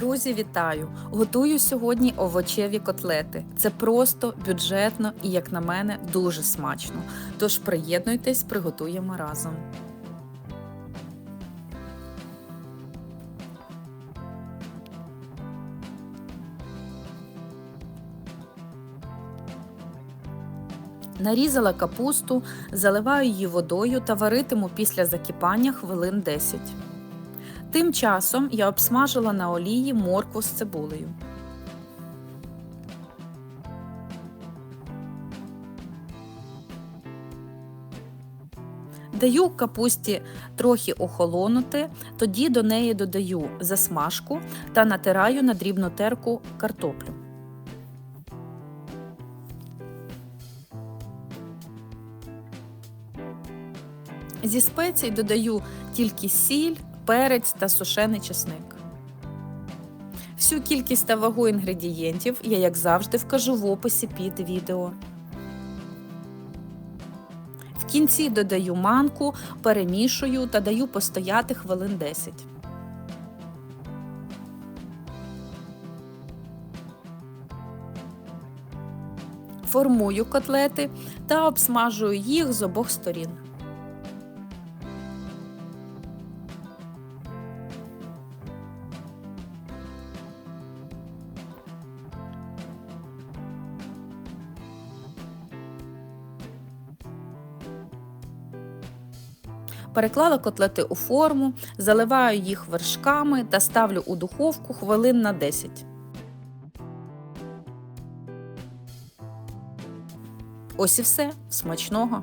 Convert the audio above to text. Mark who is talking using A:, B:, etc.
A: Друзі, вітаю! Готую сьогодні овочеві котлети. Це просто бюджетно і, як на мене, дуже смачно. Тож приєднуйтесь, приготуємо разом. Нарізала капусту, заливаю її водою та варитиму після закипання хвилин 10. Тим часом я обсмажила на олії моркву з цибулею. Даю капусті трохи охолонути, тоді до неї додаю засмажку та натираю на дрібну терку картоплю. Зі спецій додаю тільки сіль, перець та сушений чесник. Всю кількість та вагу інгредієнтів я, як завжди, вкажу в описі під відео. В кінці додаю манку, перемішую та даю постояти хвилин 10. Формую котлети та обсмажую їх з обох сторін. Переклала котлети у форму, заливаю їх вершками та ставлю у духовку хвилин на 10. Ось і все. Смачного!